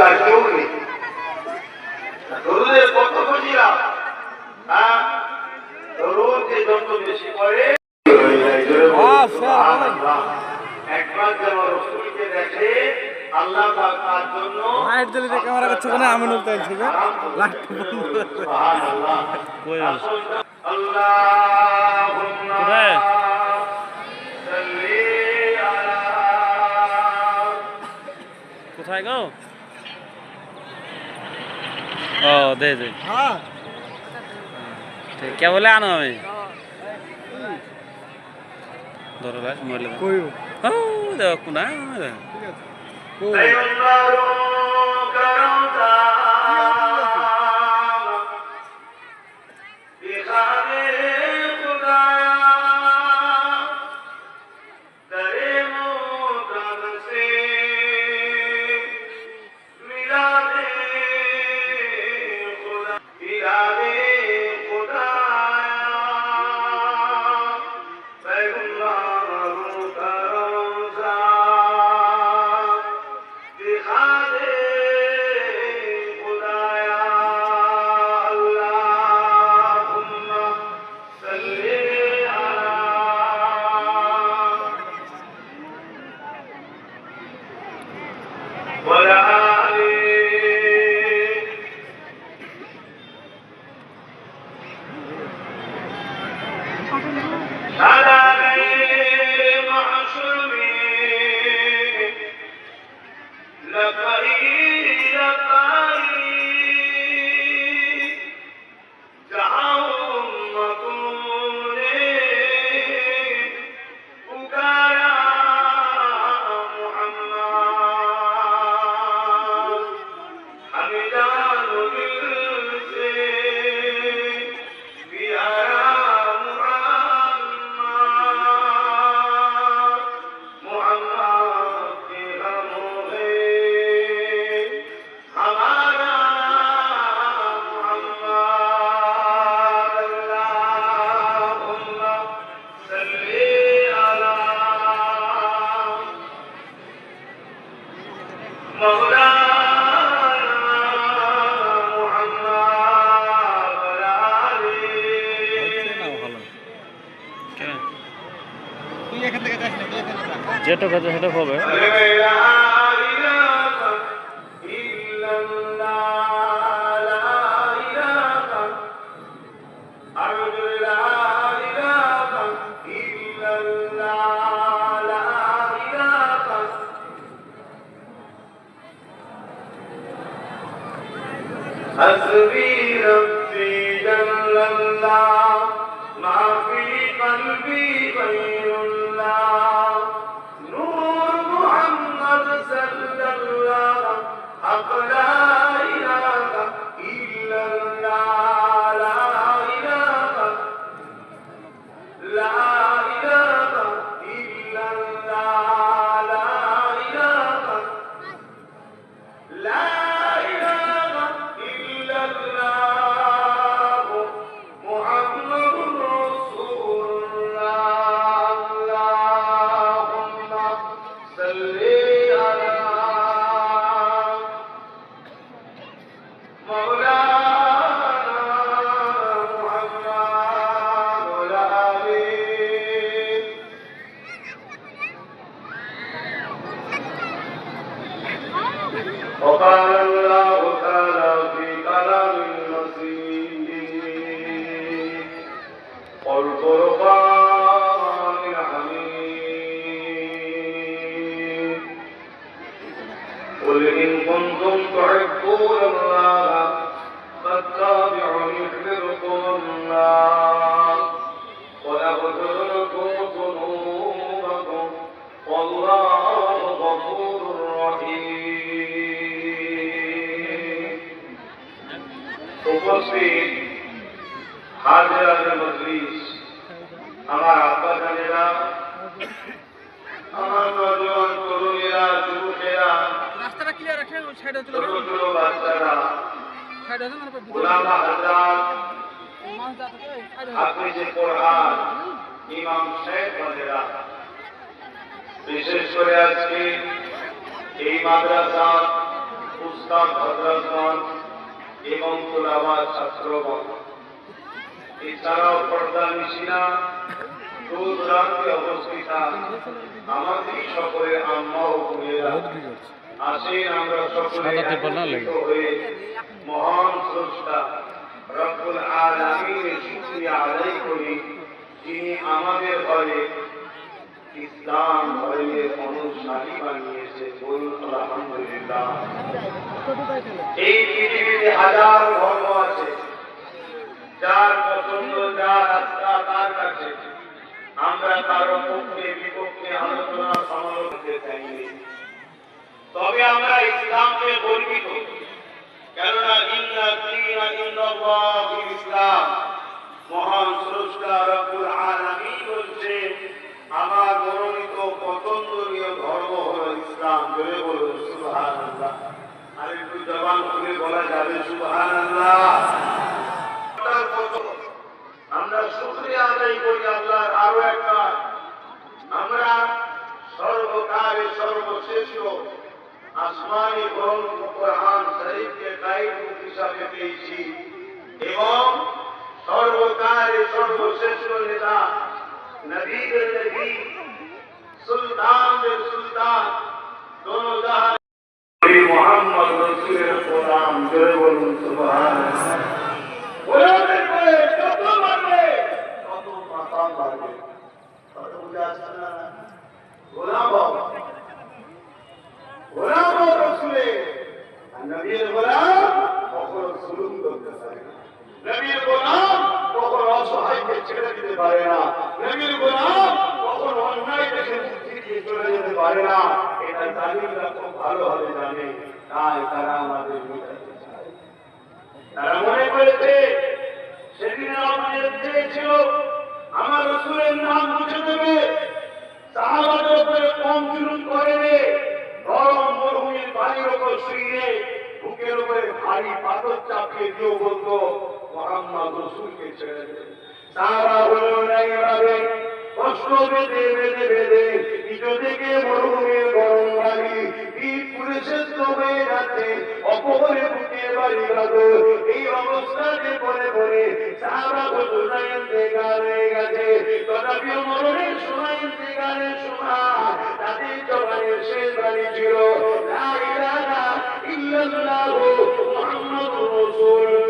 তার কেউ নেই। দরুদের কত খুশিরা? হ্যাঁ? দরুদ যে যত বেশি করে একবার যেন রসুলকে দেখে আল্লাহ তার জন্য লাইট জ্বলিতে ক্যামেরা করছে লাইট সুবহানাল্লাহ। কই আল্লাহুম্মা কোথায়? সাল্লি কোথায় গো? ও দে দে ঠিক কে বলে আনো আমি ধরো ভাই মোবাইল কই ও দেখো কোনা दिखादे لبيك لبيك যেটা খাচ্ছে সেটা হবে। لا Hola. হাজার মজলিস। আমার আব্বা জানেরা আমার নজওয়ান তরুণীরা যুবকেরা রাস্তাটা ক্লিয়ার রাখেন সাইডে চলে ছোট ছোট বাচ্চারা সাইডে আছে ওলামা হাজার মানুষ যাচ্ছে সাইডে আপনি যে কোরআন ইমাম শেখ বলেরা বিশেষ করে আজকে এই মাদ্রাসা উস্তাদ ওলামা ছাত্রগণ এছাড়াও পর্দা মিশিনা দূর দূরান্তে অবস্থিত আমাদের সকলে আম্মা ও বোনেরা। আসেন আমরা সকলে হয়ে মহান স্রষ্টা রব্বুল আলামিনের শুকরিয়া আদায় করি যিনি আমাদের ঘরে ইসলাম ধর্মের অনুসারী বানিয়েছে। বলুন আলহামদুলিল্লাহ। এই পৃথিবীতে হাজার ধর্ম আছে। যার পছন্দ, যার রাস্তা তার কাছে আমরা কারও পক্ষে, বিপক্ষে আলোচনা, সমালোচনা চাইনি। তবে আমরা ইসলামকে গর্বিত। কেননা ইন্না দীনা ইন্দাল্লাহিল ইসলাম। মহান স্রষ্টা রব্বুল আলামিন বলছে আমার মনোনীত পছন্দনীয় ধর্ম হলো ইসলাম। জোরে বলুন, সুবহানাল্লাহ। আর একটু জবান খুলে বলা যাবে, সুবহানাল্লাহ। তার আমরা শুকরিয়া আদায় করি আল্লাহর আরও একটা আমরা সর্বকালে সর্বশ্রেষ্ঠ আসমানি গ্রন্থ কোরআন শরীফকে গাইড বুক হিসাবে পেয়েছি এবং সর্বকালে সর্বশ্রেষ্ঠ নেতা নবীদের নবী সুলতানদের সুলতান দোনো জাহান মোহাম্মদ রসুলের কোরআন জয় বলুন সুবহানাল্লাহ। কত আসছে না। গোলাম হও গোলাম রসুলে। নবীর গোলাম কখনো জুলুম করতে পারে না। নবীর গোলাম কখনো অসহায়কে ছেড়ে দিতে পারে না। নবীর গোলাম কখনো অন্যায় দেখে মুক্তি দিয়ে চলে যেতে পারে না। এটা জালিমরা খুব ভালোভাবে জানে। তাই তারা আমাদের মিটাতে চায়। তারা মনে করেছে, সেদিন আমাদের চেয়েছিল আমার রসুলের নাম মুছে দেবে। সাহাবাদের কম জুলুম করেনি। গরম মরুভূমির ওপর শুয়ে বুকের উপরে ভারী পাথর চাপিয়ে দিয়েও বলতো, মোহাম্মদ রসুলকে ছেড়ে দেবে তারা হলো না এভাবে। কষ্ট বেঁধে বেঁধে বেঁধে নিজ থেকে মরুভূমির গরম বাড়ি বীর পুরে শেষ যাচ্ছে অপরে বাড়ি বাঁধো এই অবস্থাতে পরে পরে সারা বছর নাইতে হয়ে গেছে। তথাপিও মরণের সময় গানের সময় তাদের জবানের শেষ বাড়ি ছিল, লা ইলাহা ইল্লাল্লাহু মুহাম্মাদুর রাসূলুল্লাহ।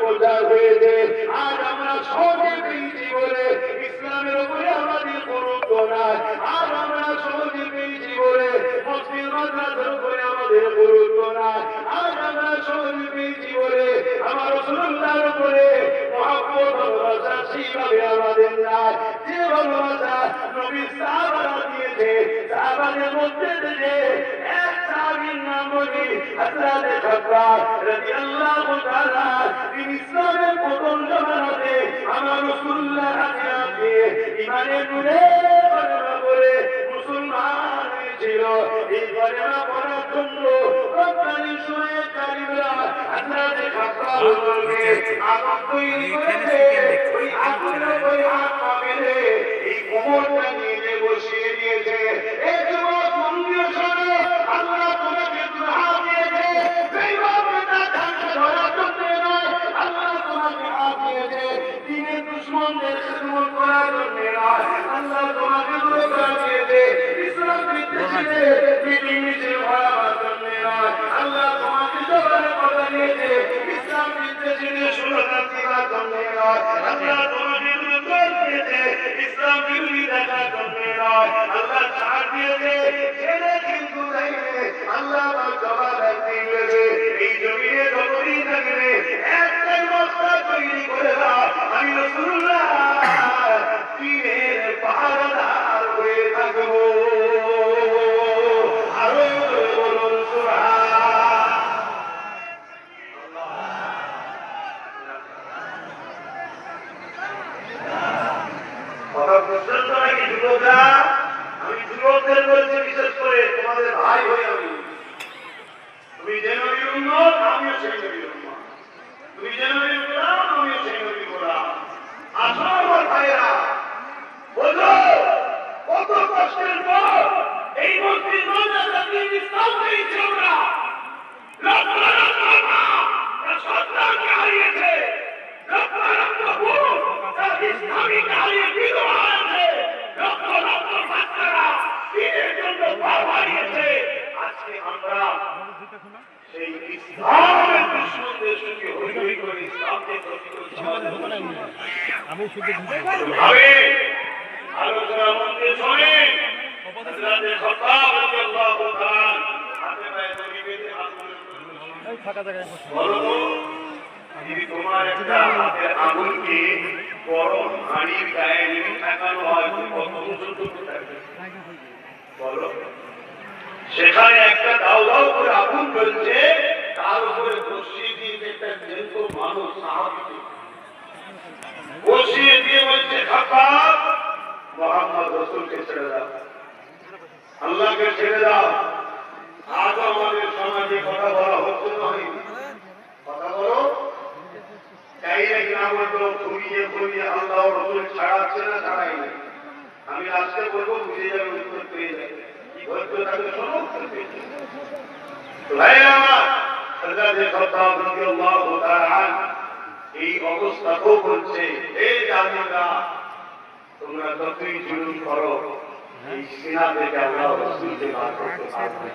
প্রচার হয়েছে। আজ আমরা সহজে পেয়েছি বলে ইসলামের উপরে আমাদের গুরুত্ব নাই। আজ আমরা সহজে পেয়েছি বলে মাদ্রাসার উপরে আমাদের গুরুত্ব নাই। আজ আমরা সহজে পেয়েছি বলে আমার রসুল্লাহর উপরে যে ভালোবাসা নবী সাহাবারা দিয়েছে, সাহাবাদের মধ্যে বলি হযরত খাব্বাব রাদিয়াল্লাহু তাআলা তিনি ইসলামের প্রথম জমানাতে আমার রাসূলুল্লাহ হাতে হাতে ইমানের নূরে কলেমা পড়ে মুসলমান হয়েছিল। এই কলেমা পড়ার জন্য রব্বানি সময়ে কারিমরা হযরত খাব্বাব বলবে আগুন তৈরি করেছে ওই আগুনের উপরে হাত পা এই কোমরটা মিটিমিশে ভরাবার জন্য নয়। আল্লাহ তোমাকে জবানে কথা দিয়েছে, ইসলাম বিদ্বেষীদের সুরক্ষা দেওয়ার জন্য নয়। আল্লাহ তোমাকে দুর্গা দিয়েছে, ইসলাম বিরোধী দেখার জন্য নয়। আল্লাহ ছাড় দিয়েছে, ছেলে আমি বলো তো, যদি তোমার একটা হাতের আঙুলকে গরম হাঁড়ির গায়ে যদি ঠেকানো কত থাকবে? বলো সেখানে একটা দাও দাও করে আগুন জ্বলছে তার উপরে বসিয়ে দিয়েছে একটা জ্যান্ত মানুষ সাহাবিকে বসিয়ে দিয়ে বলছে খাপাব মোহাম্মদ রসুলকে ছেড়ে দাও। আল্লাহকে ছেড়ে দাও আজ আমাদের সমাজে কথা বলা হচ্ছে না হয়নি? কথা বলো তাই নাকি না বলতো খুঁড়িয়ে খুঁড়িয়ে আল্লাহ রসুল ছাড়াচ্ছে না ছাড়াই না আমি আজকে বলব বুঝে যাবে উত্তর পেয়ে যাবে কি বলতো তাকে শোনো উত্তর পেয়ে যাবে। তো ভাইরা আমার, হযরত খাত্তাব রাদিয়াল্লাহু তাআলা আনহু এই বলছে এই জামিনরা তোমরা যতই জুলুম করো, এই সিনা থেকে আল্লাহ রসুলকে বার করতে পারবে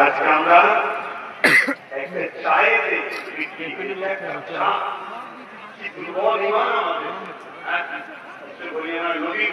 আজকে আমরা একটা চায়েতে একটা চা। কি দুর্বল ইমান আমাদের। হ্যাঁ? বলি, আমার নবীর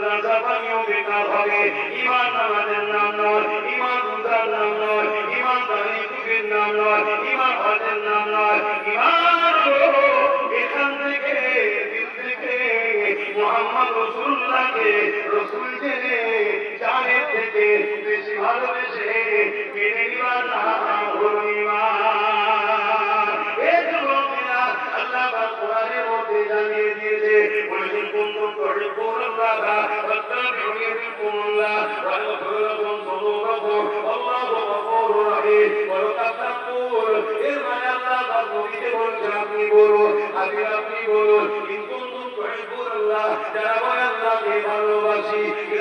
মাদ্রাসা বানিয়েও বেকার হবে ইমান বেশি ভালোবেসে মেনে নিবার নাম হলো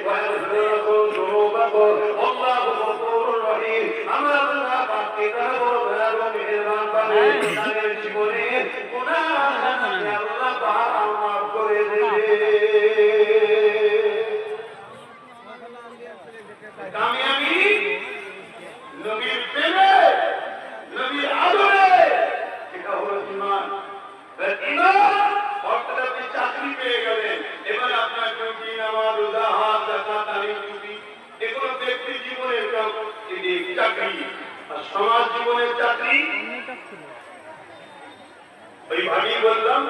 ওয়ায়াগফিরুলাকুম যুনুবাকুম আল্লাহু গফুরুর রহিম আমার আল্লাহ পাককে জীবনে গুনাহ করে দেবে সমাজ জীবনের চাকরি। ওইভাবেই বললাম,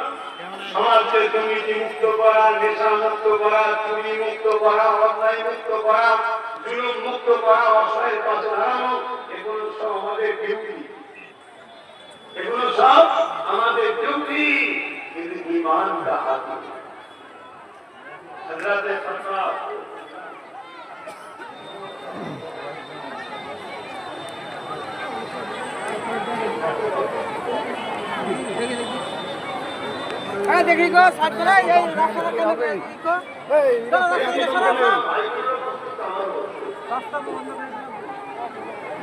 সমাজকে দুর্নীতি মুক্ত করা, নেশা মুক্ত করা, চুরি মুক্ত করা, অন্যায় মুক্ত করা, জুলুম মুক্ত করা অসহায়ের পাশে দাঁড়ানো এগুলো সব আমাদের ডিউটি এগুলো সব আমাদের ডিউটি কিন্তু ইমানটা হাতে হযরতে খাত্তাব হ্যাঁ দেখি গো সাইড করে এই রাস্তাটা কেন দেখি গো। এই রাস্তা দিয়ে সরা না রাস্তা বন্ধ করে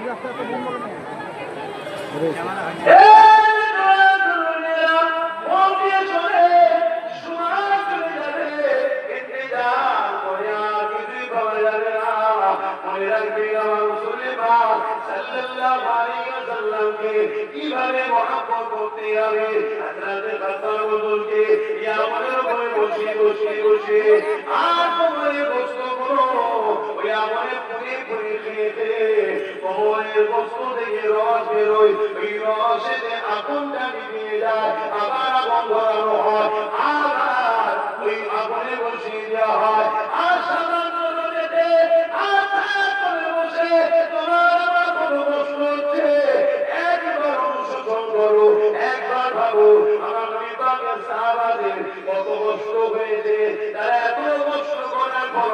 রাস্তা তো বন্ধ করে কীভাবে মহাপত করতে হবে? হাজরাতে খাতার বদলকে ইয়া মনের উপরে বসে বসে বসে আর তোমার বস্তু করো ওই আমলে পুরে পুরে খেতে কোমরের বস্তু থেকে রস বেরোয়। ওই রসেতে আগুনটা নিভিয়ে যায়, আবার আগুন ধরানো হয়, আবার ওই আগুনে বসিয়ে দেওয়া হয়।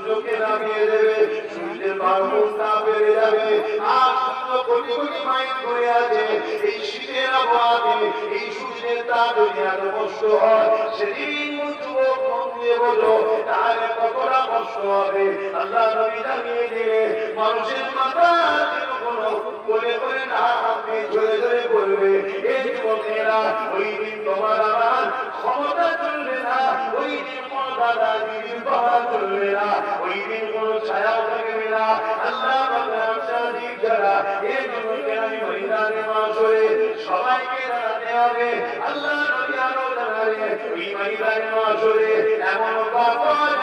সূর্যকে নামিয়ে দেবে সূর্যের বারমুখটা বেড়ে যাবে। আর সূর্য কোটি কোটি মাইল করে আছে, এই শীতের আবহাওয়াতে, এই সূর্যের তা যদি আর হয়, সেদিন যুবক দিয়ে বলো তাহলে কতটা কষ্ট হবে। আল্লাহ নবী জানিয়ে দিলে মানুষের মাথা সবাইকে আল্লাহ মাসরে এমন পাওয়া